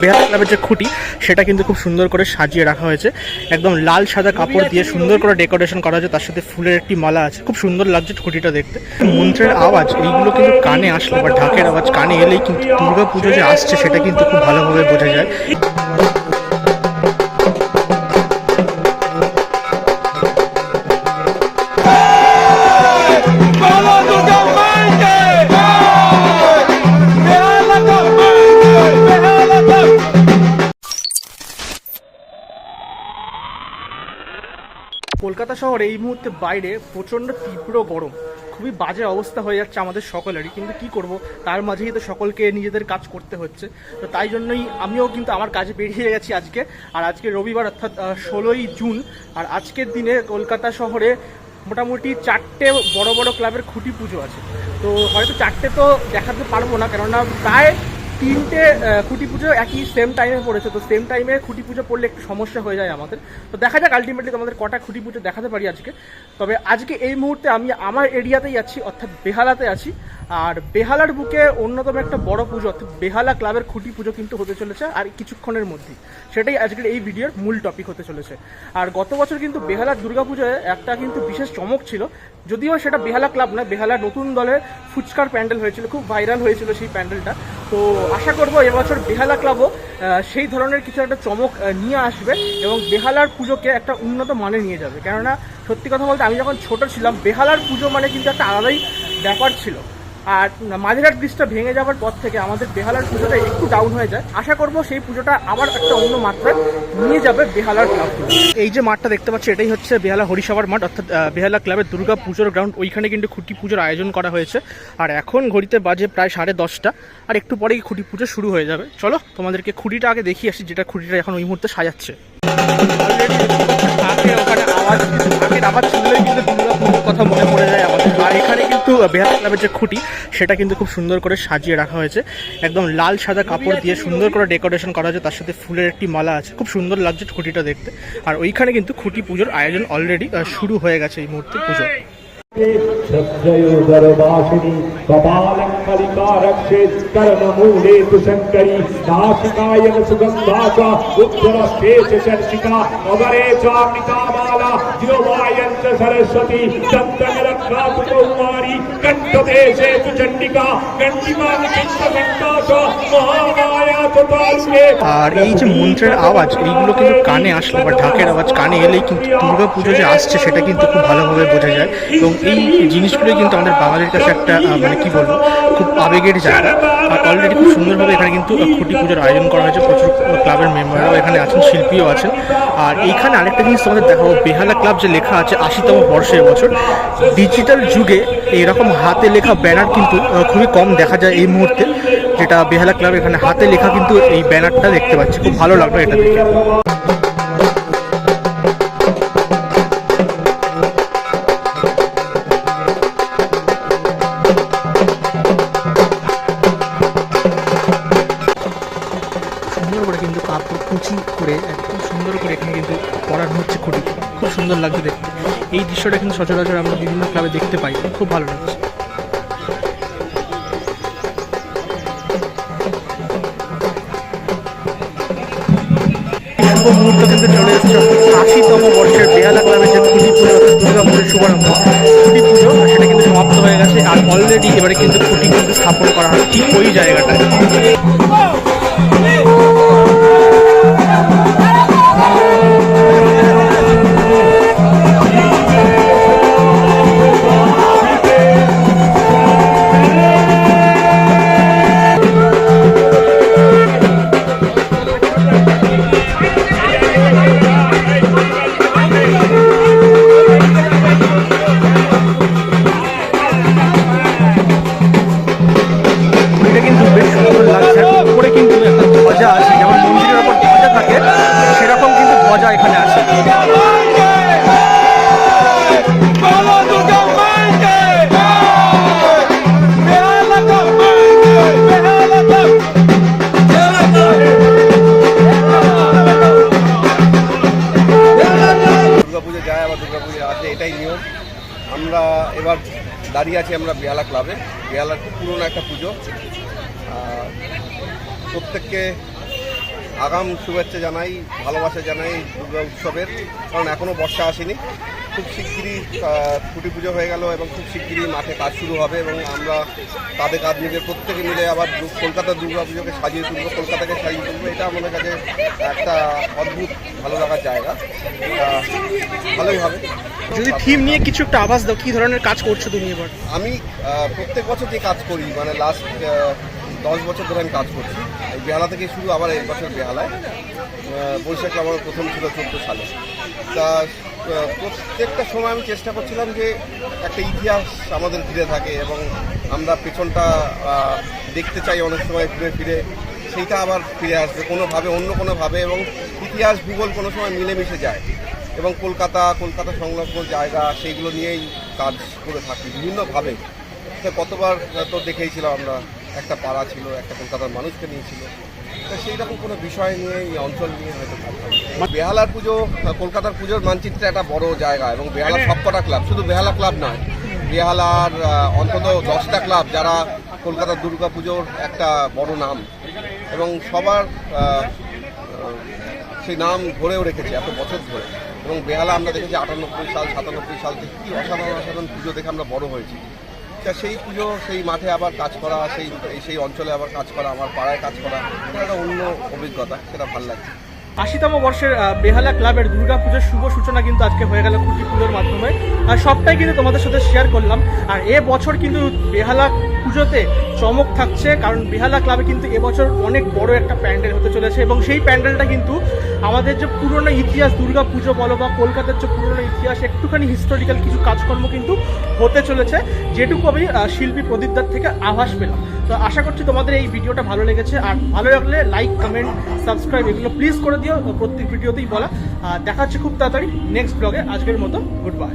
বেহালা ক্লাবের যে খুঁটি, সেটা কিন্তু খুব সুন্দর করে সাজিয়ে রাখা হয়েছে। একদম লাল সাদা কাপড় দিয়ে সুন্দর করে ডেকোরেশন করা হয়েছে, তার সাথে ফুলের একটি মালা আছে। খুব সুন্দর লাগছে খুঁটিটা দেখতে। মন্ত্রের আওয়াজ, এইগুলো কিন্তু কানে আসলো বা ঢাকের আওয়াজ, কানে এলেই কিন্তু দুর্গা পুজো যে আসছে, সেটা কিন্তু খুব ভালোভাবে বোঝা যায়। কলকাতা শহরে এই মুহূর্তে বাইরে প্রচণ্ড তীব্র গরম। খুবই বাজে অবস্থা হয়ে যাচ্ছে আমাদের সকলেরই। কিন্তু কি করব? তার মাঝেই তো সকলকে নিজেদের কাজ করতে হচ্ছে। তো তাই জন্যই আমিও কিন্তু আমার কাজে বেরিয়ে গেছি আজকে। আর আজকে রবিবার, অর্থাৎ ষোলোই জুন। আর আজকের দিনে কলকাতা শহরে মোটামুটি চারটে বড় বড় ক্লাবের খুঁটি পুজো আছে। তো হয়তো চারটে তো দেখাতে পারব না। কেননা প্রায় তিনটে খুঁটি পুজো একই সেম টাইমে পড়েছে। তো সেম টাইমে খুঁটি পুজো পড়লে একটু সমস্যা হয়ে যায় আমাদের। তো দেখা যাক আলটিমেটলি তোমাদের কটা খুঁটি পুজো দেখাতে পারি আজকে। তবে আজকে এই মুহূর্তে আমি আমার এরিয়াতেই আছি, অর্থাৎ বেহালাতে আছি। আর বেহালার বুকে অন্যতম একটা বড় পুজো, অর্থাৎ বেহালা ক্লাবের খুঁটি পুজো কিন্তু হতে চলেছে, আর কিছুক্ষণের মধ্যেই। সেটাই আজকের এই ভিডিওর মূল টপিক হতে চলেছে। আর গত বছর কিন্তু বেহালার দুর্গাপুজোয় একটা কিন্তু বিশেষ চমক ছিল। যদিও সেটা বেহালা ক্লাব না বেহালা নতুন দলের ফুচকার প্যান্ডেল হয়েছিল, খুব ভাইরাল হয়েছিল সেই প্যান্ডেলটা। তো আশা করব এবছর বেহালা ক্লাবও সেই ধরনের কিছু একটা চমক নিয়ে আসবে এবং বেহালার পুজোকে একটা উন্নত মানে নিয়ে যাবে। কেননা সত্যি কথা বলতে আমি যখন ছোট ছিলাম, বেহালার পুজো মানে কিন্তু একটা আলাদাই ব্যাপার ছিল। আর মাঝেরহাট ব্রিজটা ভেঙে যাওয়ার পর থেকে আমাদের বেহালার পুজোটা একটু ডাউন হয়ে যায়। আশা করব সেই পুজোটা আবার একটা অন্য মাত্রায় নিয়ে যাবে বেহালার ক্লাব এই যে মাঠটা দেখতে পাচ্ছি, এটাই হচ্ছে বেহালা হরিসভার মাঠ, অর্থাৎ বেহালা ক্লাবের দুর্গা পুজোর গ্রাউন্ড ওইখানে কিন্তু খুঁটি পুজোর আয়োজন করা হয়েছে। আর এখন ঘড়িতে বাজে প্রায় সাড়ে দশটা। আর একটু পরেই খুঁটি পুজো শুরু হয়ে যাবে। চলো, তোমাদেরকে খুঁটিটা আগে দেখিয়ে আসি, যেটা খুঁটিটা এখন ওই মুহূর্তে সাজাচ্ছে। ওখানে আওয়াজ আওয়াজ শুনলেই কিন্তু দুর্গা পুজোর কথা মনে পড়ে। কিন্তু বেহালা ক্লাবের যে খুঁটি সেটা কিন্তু খুব সুন্দর করে সাজিয়ে রাখা হয়েছে একদম লাল সাদা কাপড় দিয়ে সুন্দর করে ডেকোরেশন করা হয়েছে তার সাথে ফুলের একটি মালা আছে খুব সুন্দর লাগছে খুঁটিটা দেখতে আর ওইখানে কিন্তু খুঁটি পুজোর আয়োজন অলরেডি শুরু হয়ে গেছে এই মুহূর্তে পুজো श्रद्धयोदरवासिनी कपालं कलिकारक्षेत् कर्णमूले तु शङ्करी नासिकायन सुगन्धा च उत्तरस्थे च चर्चिका अवरे चामृतामाला जिह्वायं च सरस्वती दन्तनरक्षातु कौमारी कण्ठदेशे तु चण्डिका कण्डिकानिचित्तघण्टा च महामाया च तारुण्ये আর এই যে মন্ত্রের আওয়াজ এইগুলো কিন্তু কানে আসলে বা ঢাকের আওয়াজ কানে এলেই কিন্তু দুর্গা পুজো যে আসছে সেটা কিন্তু খুব ভালোভাবে বোঝা যায় এবং এই জিনিসগুলোই কিন্তু আমাদের বাঙালির কাছে একটা আহ, মানে কি বলবো খুব আবেগের জায়গা। আর অলরেডি খুব সুন্দরভাবে এখানে কিন্তু খুঁটি পুজোর আয়োজন করা হয়েছে, প্রচুর ক্লাবের মেম্বাররাও এখানে আছেন, শিল্পীও আছেন। আর এইখানে আরেকটা জিনিস তোমাদের দেখাবো, বেহালা ক্লাব যে লেখা আছে আশিতম বর্ষে এবছর ডিজিটাল যুগে এরকম হাতে লেখা ব্যানার কিন্তু খুবই কম দেখা যায় এই মুহূর্তে, যেটা বেহালা ক্লাব এখানে হাতে লেখা কিন্তু এই ব্যানারটা দেখতে পাচ্ছি। খুব ভালো লাগল এটা দেখে। পরানো হচ্ছে খুঁটি খুব সুন্দর লাগছে দেখতে। এই দৃশ্যটা কিন্তু সচরাচর আমরা বিভিন্ন ক্লাবে দেখতে পাই। খুব ভালো লাগছে। কিন্তু চলে এসেছে আশিতম বর্ষের বেহালা ক্লাবের যে খুঁটি পুজো, দুর্গা শুভারম্ভ। সেটা কিন্তু সমাপ্ত হয়ে গেছে। আর অলরেডি এবারে কিন্তু খুঁটি কিন্তু স্থাপন করা হয় ঠিক ওই জায়গাটায়। দাঁড়িয়ে আছি আমরা বেহালা ক্লাবে। বেহালার খুব পুরোনো একটা পুজো। প্রত্যেককে আগাম শুভেচ্ছা জানাই, ভালোবাসা জানাই দুর্গা উৎসবের। কারণ এখনও বর্ষা আসেনি। খুব শিগগিরই ছুটি পুজো হয়ে গেল এবং খুব শিগগিরই মাঠে কাজ শুরু হবে এবং আমরা কাঁধে কাঁধ মিলে প্রত্যেকে মিলে আবার কলকাতার দুর্গা পুজোকে সাজিয়ে তুলবো, কলকাতাকে সাজিয়ে তুলবো। এটা আমাদের কাছে একটা অদ্ভুত ভালো লাগার জায়গা। ভালোই হবে। যদি থিম নিয়ে কিছু একটা আভাস দাও, কি ধরনের কাজ করছ তুমি এবার? আমি প্রত্যেক বছর যে কাজ করি মানে লাস্ট দশ বছর ধরে আমি কাজ করছি। বেহালা থেকে শুরু আবার এই বছর বেহালায়। বৈশাখ আমার প্রথম ছিল চোদ্দ সালে। তা প্রত্যেকটা সময় আমি চেষ্টা করছিলাম যে একটা ইতিহাস আমাদের ঘিরে থাকে এবং আমরা পেছনটা দেখতে চাই অনেক সময় ঘুরে ফিরে। সেইটা আবার ফিরে আসবে কোনোভাবে, অন্য কোনোভাবে এবং ইতিহাস, ভূগোল কোনো সময় মিলেমিশে যায়। এবং কলকাতা কলকাতা সংলগ্ন জায়গা, সেইগুলো নিয়েই কাজ করে থাকি বিভিন্নভাবে। তো কতবার তো দেখেইছিলাম আমরা, একটা পাড়া ছিল, একটা কলকাতার মানুষকে নিয়েছিল। তো সেই রকম কোনো বিষয় নিয়ে, এই অঞ্চল নিয়ে হয়তো বেহালার পুজো, কলকাতার পুজোর মানচিত্রে একটা বড় জায়গা এবং বেহালা সবকটা ক্লাব, শুধু বেহালা ক্লাব নয়, বেহালার অন্তত দশটা ক্লাব যারা কলকাতার দুর্গা পুজোর একটা বড় নাম। এবং সবার সেই নাম ধরেও রেখেছে, এত বছর ধরে। এবং বেহালা আমরা দেখেছি আটানব্বই সাল, সাতানব্বই সাল থেকে কী অসাধারণ অসাধারণ পুজো দেখে আমরা বড় হয়েছি। তা সেই পুজো, সেই মাঠে আবার কাজ করা, সেই সেই অঞ্চলে আবার কাজ করা, আমার পাড়ায় কাজ করা, এটা একটা অন্য অভিজ্ঞতা, সেটা ভালো লাগছে। আশিতম বর্ষের বেহালা ক্লাবের দুর্গা পুজোর শুভ সূচনা কিন্তু আজকে হয়ে গেল খুঁটি পুজোর মাধ্যমে। আর সবটাই কিন্তু তোমাদের সাথে শেয়ার করলাম। আর এ বছর কিন্তু বেহালা পুজোতে চমক থাকছে, কারণ বেহালা ক্লাবে কিন্তু এবছর অনেক বড় একটা প্যান্ডেল হতে চলেছে এবং সেই প্যান্ডেলটা কিন্তু আমাদের যে পুরনো ইতিহাস, দুর্গা পুজো বলো বা কলকাতার যে পুরনো ইতিহাস, একটুখানি হিস্টোরিক্যাল কিছু কাজকর্ম কিন্তু হতে চলেছে, যেটুকু আমি শিল্পী প্রদীপদার থেকে আভাস পেলাম। তো আশা করছি তোমাদের এই ভিডিওটা ভালো লেগেছে, আর ভালো লাগলে লাইক কমেন্ট সাবস্ক্রাইব এগুলো প্লিজ করে দিও প্রত্যেক ভিডিওতেই বলা। আর দেখা হচ্ছে খুব তাড়াতাড়ি নেক্সট ব্লগে আজকের মতো গুড বাই